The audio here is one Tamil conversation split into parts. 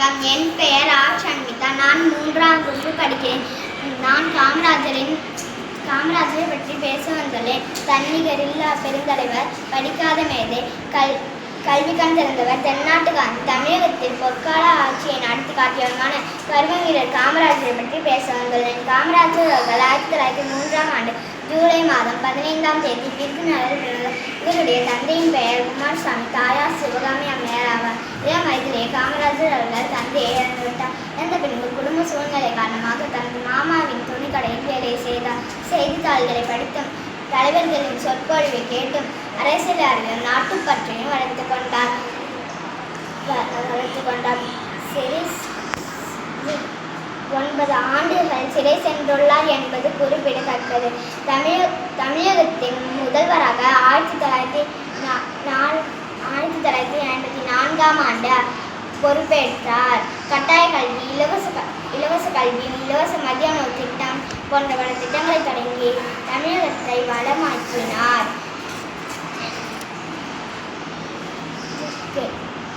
வணக்கம் என் பெயர் ஆர் சண்மிகா நான் மூன்றாம் வகுப்பு படிக்கிறேன். நான் காமராஜரின் காமராஜரை பற்றி பேச வந்துள்ளேன். தன்னிகரில்லா பெருந்தலைவர் படிக்காத மேதை கல் கல்வி கண் திறந்தவர் தென்னாட்டு காந்தி தமிழகத்தில் பொற்கால ஆட்சியை நடத்தி காட்டியவருமான கர்ம வீரர் காமராஜரை பற்றி பேச வந்துள்ளேன். காமராஜர் அவர்கள் ஆயிரத்தி தொள்ளாயிரத்தி மூன்றாம் ஆண்டு ஜூலை மாதம் பதினைந்தாம் தேதி விருதுநகரில் பிறந்தார் இவருடைய தந்தையின் பெயர் குமாரசாமி தாயார் சிவகாமி அம்மையார் உள்ள அவர்கள் தந்தையை இறந்துவிட்டார். இறந்த பின்பு குடும்ப சூழ்நிலை காரணமாக தனது மாமாவின் துணிக்கடையில் வேலை செய்தார். செய்தித்தாள்களை படித்தும் தலைவர்களின் சொற்பொழிவை கேட்டும் அரசியலாளர்கள் நாட்டுப்பற்றையும் வளர்த்து கொண்டார். வளர்த்து கொண்டார். சிறை ஒன்பது ஆண்டுகள் சிறை சென்றுள்ளார் என்பது குறிப்பிடத்தக்கது. தமிழக தமிழகத்தின் முதல்வராக ஆயிரத்தி தொள்ளாயிரத்தி நா- ஆயிரத்தி தொள்ளாயிரத்தி ஐம்பத்தி நான்காம் ஆண்டு பொறுப்பேற்றார். கட்டாய கல்வி இலவச இலவச கல்வி இலவச மத்தியான திட்டம் போன்ற பல திட்டங்களை தொடங்கி தமிழகத்தை வளமாக்கினார்.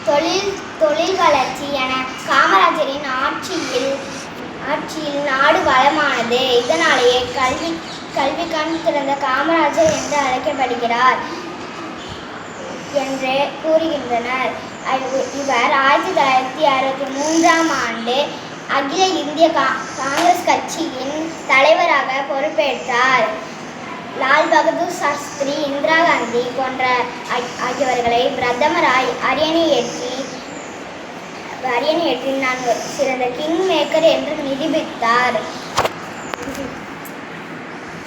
தொழில் தொழில் வளர்ச்சி என காமராஜரின் ஆட்சியில் ஆட்சியில் நாடு வளமானது. இதனாலேயே கல்வி கல்வி கண் திறந்த காமராஜர் என்று அழைக்கப்படுகிறார். என்று கூறுகின்றனர். இவர் ஆயிரத்தி தொள்ளாயிரத்தி அறுபத்தி மூன்றாம் ஆண்டு அகில இந்திய கா- காங்கிரஸ் கட்சியின் தலைவராக பொறுப்பேற்றார். லால் பகதூர் சாஸ்திரி இந்திரா காந்தி போன்ற ஆகியவர்களை பிரதமராய் அரியணை ஏற்றி அரியணை ஏற்றி நான் சிறந்த கிங் மேக்கர் என்று நிரூபித்தார்.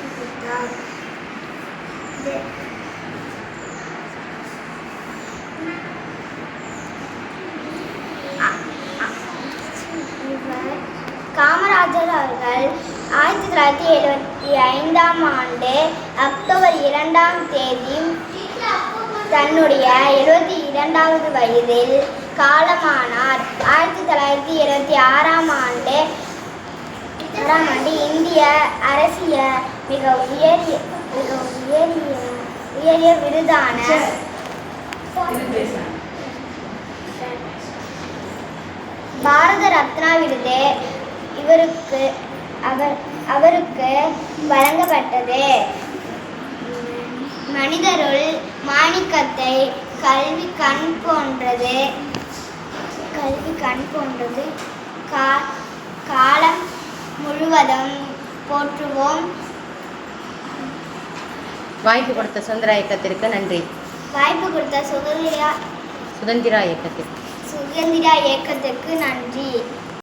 நிரூபித்தார். காமராஜர் அவர்கள் ஆயிரத்தி தொள்ளாயிரத்தி எழுபத்தி ஐந்தாம் ஆண்டு அக்டோபர் இரண்டாம் தேதி தன்னுடைய எழுபத்தி இரண்டாவது வயதில் காலமானார். ஆயிரத்தி தொள்ளாயிரத்தி இருபத்தி ஆறாம் ஆண்டு ஆறாம் ஆண்டு இந்திய அரசிய மிக உயரிய மிக உயரிய உயரிய விருதான பாரத ரத்னா விருது இவருக்கு அவர் அவருக்கு வழங்கப்பட்டது. மனிதருள் மாணிக்கத்தை கல்வி கண் போன்றது கல்வி கண் போன்றது. கா காலம் முழுவதும் போற்றுவோம். வாய்ப்பு கொடுத்த சுதந்திர இயக்கத்திற்கு நன்றி. வாய்ப்பு கொடுத்த சுதந்திரா சுதந்திரா இயக்கத்திற்கு. சுதந்திரா இயக்கத்துக்கு நன்றி.